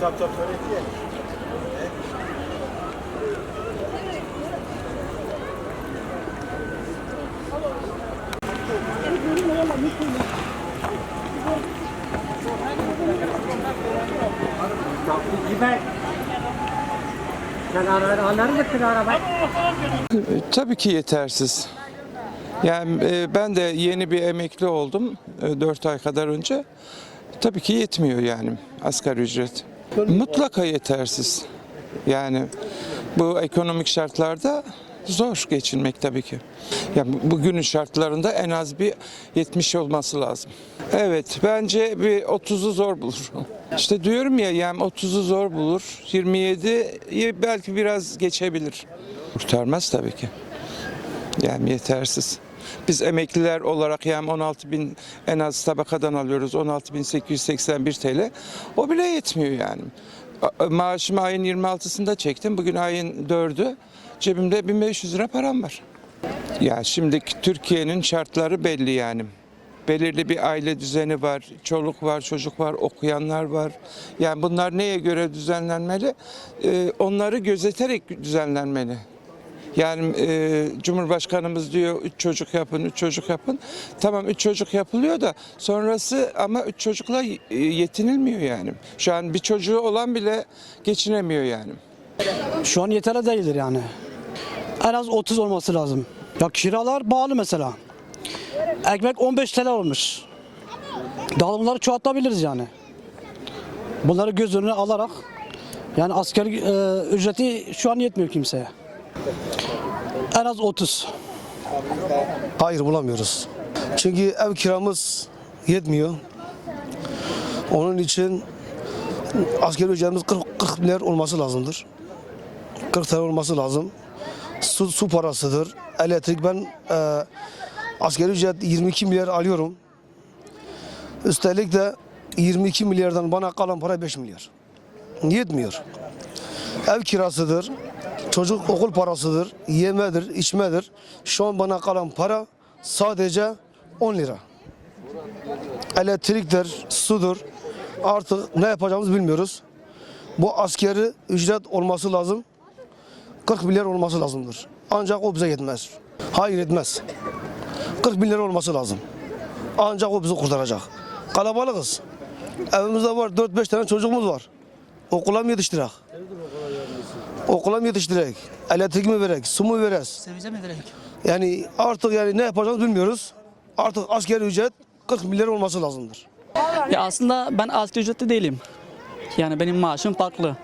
Çap çap söyle diye. Tabii ki yetersiz. Yani e, ben de yeni bir emekli oldum 4 ay kadar önce. Tabii ki yetmiyor yani asgari ücret. Mutlaka yetersiz. Yani bu ekonomik şartlarda zor geçinmek tabii ki. Yani bu- bugünün şartlarında en az bir 70 olması lazım. Evet bence bir 30'u zor bulur. İşte diyorum ya yani 30'u zor bulur. 27'yi belki biraz geçebilir. Kurtarmaz tabii ki. Yani yetersiz. Biz emekliler olarak yani 16 bin en az tabakadan alıyoruz 16.881 TL. O bile yetmiyor yani. Maaşımı ayın 26'sında çektim. Bugün ayın 4'ü. Cebimde 1500 lira param var. Ya şimdi Türkiye'nin şartları belli yani. Belirli bir aile düzeni var, çoluk var, çocuk var, okuyanlar var. Yani bunlar neye göre düzenlenmeli? Ee, onları gözeterek düzenlenmeli. Yani e, Cumhurbaşkanımız diyor üç çocuk yapın, üç çocuk yapın. Tamam üç çocuk yapılıyor da sonrası ama üç çocukla e, yetinilmiyor yani. Şu an bir çocuğu olan bile geçinemiyor yani. Şu an yeterli değildir yani. En az 30 olması lazım. Ya kiralar bağlı mesela. Ekmek 15 TL olmuş. Daha bunları çoğaltabiliriz yani. Bunları göz önüne alarak yani asgari e, ücreti şu an yetmiyor kimseye. En az 30. Hayır bulamıyoruz. Çünkü ev kiramız yetmiyor. Onun için asgari ücretimiz 40, 40 milyar olması lazımdır. 40 TL olması lazım. Su, su parasıdır. Elektrik ben e, asgari ücret 22 milyar alıyorum. Üstelik de 22 milyardan bana kalan para 5 milyar. Yetmiyor. Ev kirasıdır, çocuk okul parasıdır, yemedir, içmedir. Şu an bana kalan para sadece 10 lira. Elektriktir, sudur. Artık ne yapacağımızı bilmiyoruz. Bu askeri ücret olması lazım. 40 milyar olması lazımdır. Ancak o bize yetmez. Hayır yetmez. 40 milyar olması lazım. Ancak o bizi kurtaracak. Kalabalığız. Evimizde var 4-5 tane çocuğumuz var. Okula mı yetiştirek? Okula mı yetiştirek? Elektrik mi verek? Su mu verek? Sevize mi verek? Yani artık yani ne yapacağımızı bilmiyoruz. Artık askeri ücret 40 milyar olması lazımdır. Ya aslında ben asgari ücretli değilim. Yani benim maaşım farklı.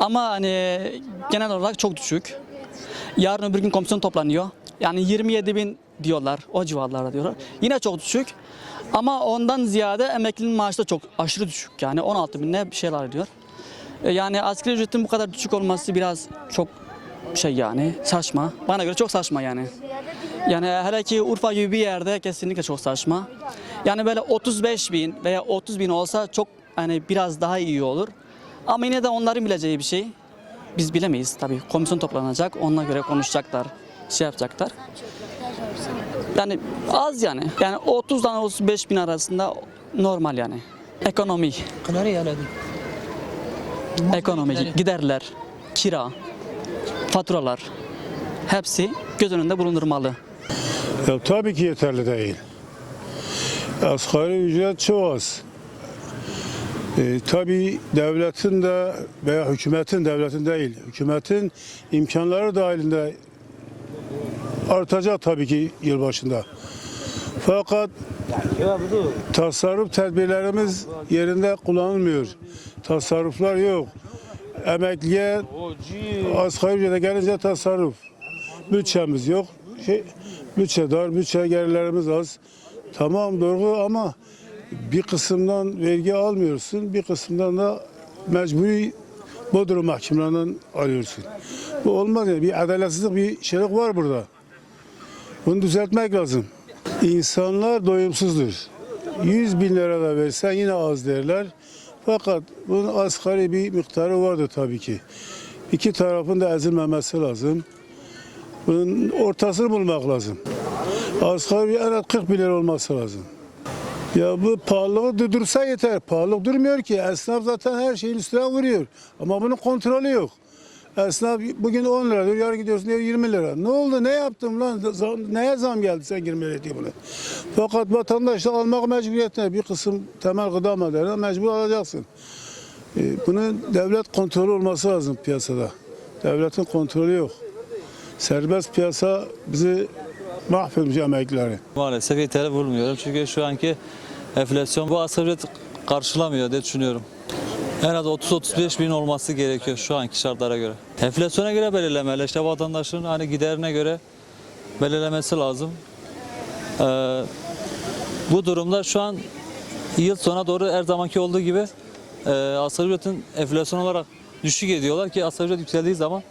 Ama hani genel olarak çok düşük. Yarın öbür gün komisyon toplanıyor. Yani 27 bin diyorlar. O civarlarda diyorlar. Yine çok düşük. Ama ondan ziyade emeklinin maaşı da çok aşırı düşük. Yani 16 bin ne bir şeyler diyor. E, Yani asgari ücretin bu kadar düşük olması biraz çok şey yani saçma. Bana göre çok saçma yani. Yani hele ki Urfa gibi bir yerde kesinlikle çok saçma. Yani böyle 35 bin veya 30 bin olsa çok hani biraz daha iyi olur. Ama yine de onların bileceği bir şey. Biz bilemeyiz tabii. Komisyon toplanacak. Onunla göre konuşacaklar. Şey yapacaklar. Yani az yani. Yani 30 tane 35 bin arasında normal yani. Ekonomi, Kanarya yerlerde. Ekonomi, giderler, kira, faturalar hepsi göz önünde bulundurmalı. Ya tabii ki yeterli değil. Asgari ücret çok az. E, tabii devletin de veya hükümetin, devletin değil, hükümetin imkanları dahilinde artacak tabii ki yıl başında. Fakat tasarruf tedbirlerimiz yerinde kullanılmıyor. Tasarruflar yok. Emekliye asgari ücrete gelince tasarruf. Bütçemiz yok. Şey, bütçe dar, bütçe gelirlerimiz az. Tamam doğru ama bir kısımdan vergi almıyorsun, bir kısımdan da mecburi Bodrum mahkemelerinden alıyorsun. Bu olmaz yani. Bir adaletsizlik, bir şeylik var burada. Bunu düzeltmek lazım. İnsanlar doyumsuzdur. 100 bin lira da versen yine az derler. Fakat bunun asgari bir miktarı vardır tabii ki. İki tarafın da ezilmemesi lazım. Bunun ortasını bulmak lazım. Asgari en az 40 bin lira olması lazım. Ya bu pahalılığı durdursa yeter. Pahalılık durmuyor ki. Esnaf zaten her şeyin üstüne vuruyor. Ama bunun kontrolü yok. Esnaf bugün 10 lira diyor, yarın gidiyorsun diyor 20 lira. Ne oldu, ne yaptım lan? Zam- neye zam geldi sen 20 lira diye bunu? Fakat vatandaş da almak mecburiyetinde bir kısım temel gıda maddelerini mecbur alacaksın. Ee, Bunun devlet kontrolü olması lazım piyasada. Devletin kontrolü yok. Serbest piyasa bizi mahvetmiş emeklileri. Maalesef yeterli bulmuyorum çünkü şu anki enflasyon bu ücret karşılamıyor diye düşünüyorum. En az 30-35 bin olması gerekiyor şu anki şartlara göre. Enflasyona göre belirlemeli. İşte vatandaşın hani giderine göre belirlemesi lazım. Ee, bu durumda şu an yıl sona doğru her zamanki olduğu gibi e, asgari ücretin enflasyon olarak düşük ediyorlar ki asgari ücret yükseldiği zaman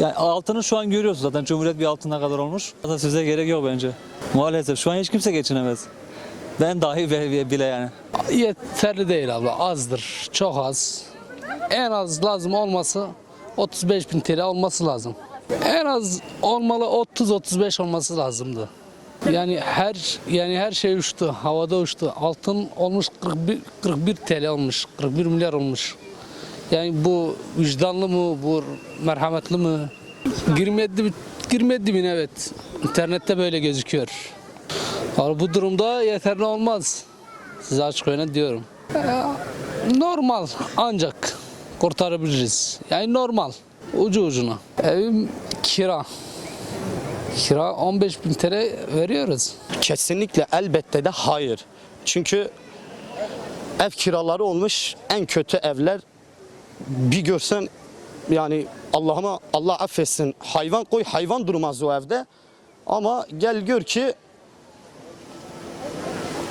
yani altını şu an görüyoruz zaten Cumhuriyet bir altına kadar olmuş. Zaten size gerek yok bence. Maalesef şu an hiç kimse geçinemez. Ben dahi bile yani. Yeterli değil abla azdır çok az. En az lazım olması 35 bin TL olması lazım. En az olmalı 30-35 olması lazımdı. Yani her yani her şey uçtu, havada uçtu. Altın olmuş 41, 41 TL olmuş, 41 milyar olmuş. Yani bu vicdanlı mı, bu merhametli mi? 27 27 bin evet. İnternette böyle gözüküyor. Ama bu durumda yeterli olmaz. Size açık öyle diyorum. Ee, normal ancak kurtarabiliriz. Yani normal. Ucu ucuna. Evim kira. Kira 15 bin TL veriyoruz. Kesinlikle elbette de hayır. Çünkü ev kiraları olmuş en kötü evler. Bir görsen yani Allah'ıma Allah affetsin hayvan koy hayvan durmaz o evde. Ama gel gör ki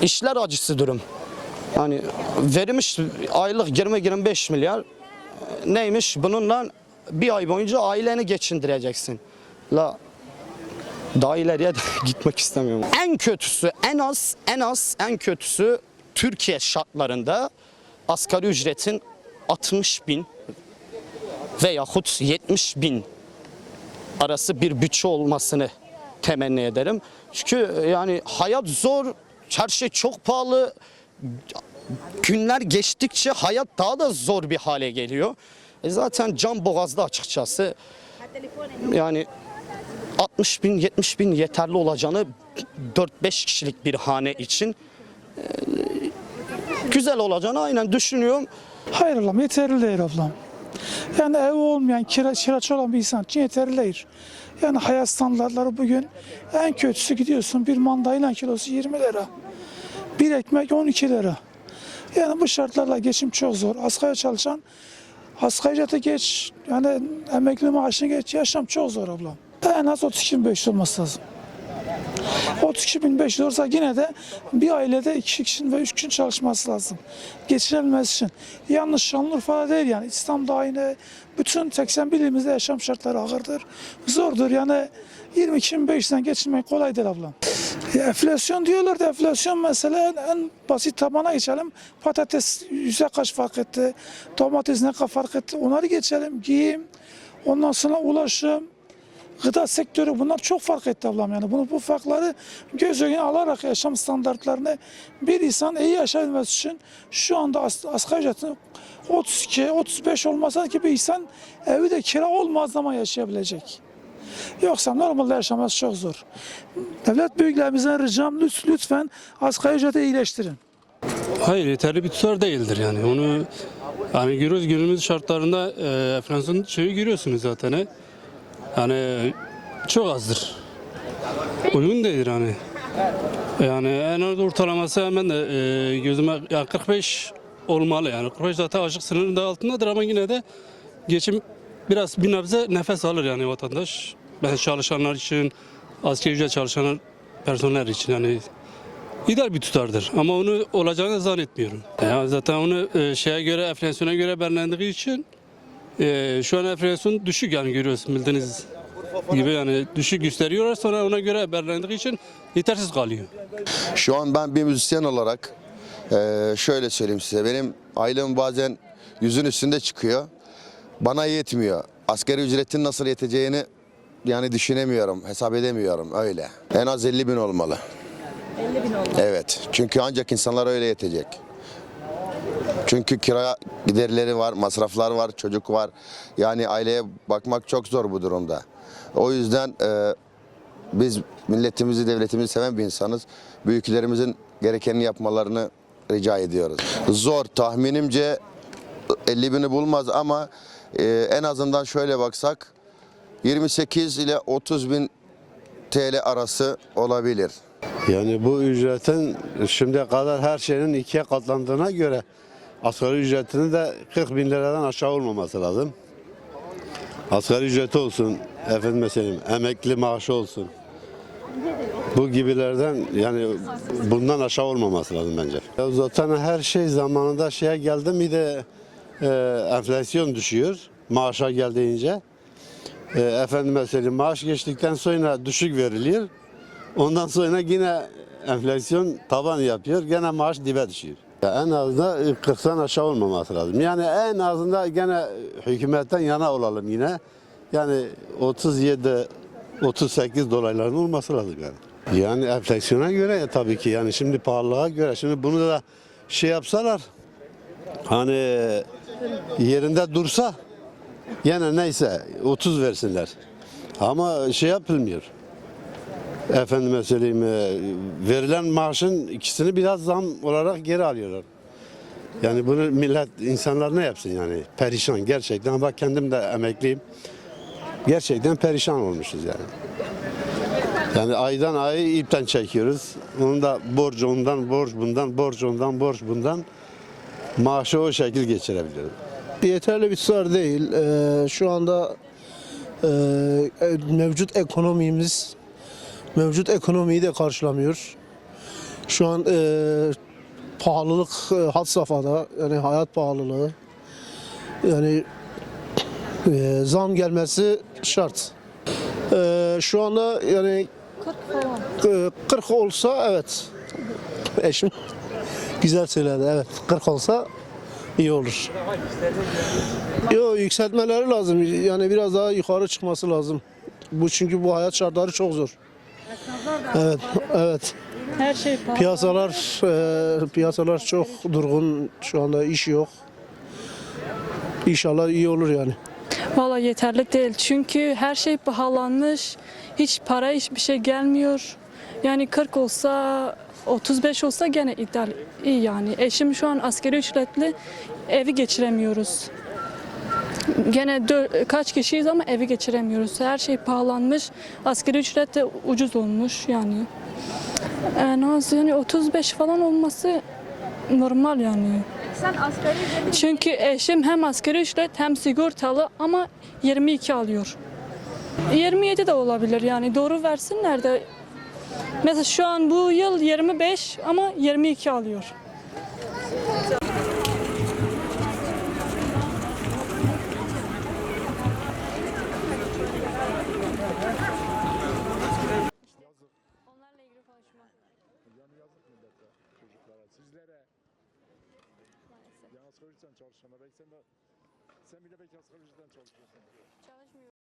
işler acısı durum. Hani verilmiş aylık 20-25 milyar neymiş bununla bir ay boyunca aileni geçindireceksin. La daha ileriye de gitmek istemiyorum. En kötüsü en az en az en kötüsü Türkiye şartlarında asgari ücretin 60 bin veyahut 70 bin arası bir bütçe olmasını temenni ederim. Çünkü yani hayat zor, her şey çok pahalı. Günler geçtikçe hayat daha da zor bir hale geliyor. E zaten can boğazda açıkçası. Yani 60 bin 70 bin yeterli olacağını 4-5 kişilik bir hane için e, güzel olacağını aynen düşünüyorum. Hayır ablam yeterli değil ablam. Yani evi olmayan, kira, kiraçı olan bir insan için yeterli değil. Yani hayat standartları bugün en kötüsü gidiyorsun bir mandalina kilosu 20 lira. Bir ekmek 12 lira. Yani bu şartlarla geçim çok zor. Asgari çalışan asgari ücrete geç yani emekli maaşını geç yaşam çok zor ablam. En az 32.500 olması lazım. 32.500 olursa yine de bir ailede iki kişinin ve üç kişinin çalışması lazım. Geçinebilmesi için. Yalnız Şanlıurfa'da değil yani İstanbul'da aynı. Bütün 81 ilimizde yaşam şartları ağırdır. Zordur yani 22.500'den geçinmek kolay değil ablam. Ya enflasyon diyorlar da enflasyon mesela en, basit tabana geçelim. Patates yüzde kaç fark etti? Domates ne kadar fark etti? Onları geçelim. Giyim, ondan sonra ulaşım, gıda sektörü bunlar çok fark etti ablam yani. Bunu bu farkları göz önüne alarak yaşam standartlarını bir insan iyi yaşayabilmesi için şu anda as asgari ücretin 32 35 olmasa ki bir insan evi de kira olmaz zaman yaşayabilecek. Yoksa normalde yaşaması çok zor. Devlet büyüklerimizden ricam lütfen, asgari ücreti iyileştirin. Hayır yeterli bir tutar değildir yani. Onu yani görüyoruz günümüz şartlarında e, enflasyon şeyi görüyorsunuz zaten. he. Yani çok azdır. Uygun değildir yani. Yani en az ortalaması hemen de e, gözüme yani 45 olmalı yani. 45 zaten açık sınırın da altındadır ama yine de geçim biraz bir nebze nefes alır yani vatandaş. Ben çalışanlar için, askeri ücret çalışan personel için yani İdeal bir tutardır ama onu olacağını zannetmiyorum. Ya zaten onu e, şeye göre enflasyona göre belirlendiği için e, şu an enflasyon düşük yani görüyorsun bildiğiniz gibi yani düşük gösteriyorlar sonra ona göre belirlendiği için yetersiz kalıyor. Şu an ben bir müzisyen olarak eee, şöyle söyleyeyim size. Benim aylığım bazen yüzün üstünde çıkıyor. Bana yetmiyor. Asgari ücretin nasıl yeteceğini yani düşünemiyorum, hesap edemiyorum öyle. En az 50 bin olmalı. 50 bin oldu. Evet. Çünkü ancak insanlar öyle yetecek. Çünkü kira giderleri var, masraflar var, çocuk var. Yani aileye bakmak çok zor bu durumda. O yüzden e, biz milletimizi, devletimizi seven bir insanız. Büyüklerimizin gerekenini yapmalarını rica ediyoruz. Zor tahminimce 50 bini bulmaz ama e, en azından şöyle baksak 28 ile 30 bin TL arası olabilir. Yani bu ücretin şimdiye kadar her şeyin ikiye katlandığına göre asgari ücretinin de 40 bin liradan aşağı olmaması lazım. Asgari ücreti olsun, efendim mesela emekli maaşı olsun. Bu gibilerden yani bundan aşağı olmaması lazım bence. Zaten her şey zamanında şeye geldi mi de e, enflasyon düşüyor maaşa geldiğince. E, efendim mesela maaş geçtikten sonra düşük veriliyor. Ondan sonra yine enflasyon taban yapıyor. Gene maaş dibe düşüyor. En azından 40'tan aşağı olmaması lazım. Yani en azından gene hükümetten yana olalım yine. Yani 37 38 dolayların olması lazım yani. Yani enflasyona göre ya tabii ki yani şimdi pahalılığa göre şimdi bunu da şey yapsalar hani yerinde dursa yine neyse 30 versinler. Ama şey yapılmıyor. Efendime söyleyeyim e, verilen maaşın ikisini biraz zam olarak geri alıyorlar. Yani bunu millet insanlar ne yapsın yani perişan gerçekten bak kendim de emekliyim. Gerçekten perişan olmuşuz yani. Yani aydan aya ipten çekiyoruz. Onun da borç ondan, borç bundan, borç ondan, borç bundan. Maaşı o şekil geçirebiliyoruz. Yeterli bir tutar değil. Ee, şu anda e, mevcut ekonomimiz mevcut ekonomiyi de karşılamıyor. Şu an e, pahalılık e, had safhada yani hayat pahalılığı yani e, zam gelmesi şart. E, şu anda yani 40 falan. e, 40 olsa evet eşim güzel söyledi evet 40 olsa iyi olur. Yo yükseltmeleri lazım. Yani biraz daha yukarı çıkması lazım. Bu çünkü bu hayat şartları çok zor. Evet, evet. Her şey pahalı. Piyasalar e, piyasalar çok durgun. Şu anda iş yok. İnşallah iyi olur yani. Valla yeterli değil. Çünkü her şey pahalanmış. Hiç para hiçbir şey gelmiyor. Yani 40 olsa 35 olsa gene ideal iyi yani. Eşim şu an askeri ücretli evi geçiremiyoruz. Gene dö- kaç kişiyiz ama evi geçiremiyoruz. Her şey pahalanmış. Askeri ücret de ucuz olmuş yani. En az yani 35 falan olması normal yani. Sen asgari ücret Çünkü eşim hem asgari ücret hem sigortalı ama 22 alıyor. 27 de olabilir yani doğru versinler de. Mesela şu an bu yıl 25 ama 22 alıyor. Sen de sen bile belki asgari çalışıyorsun. Çalışmıyor.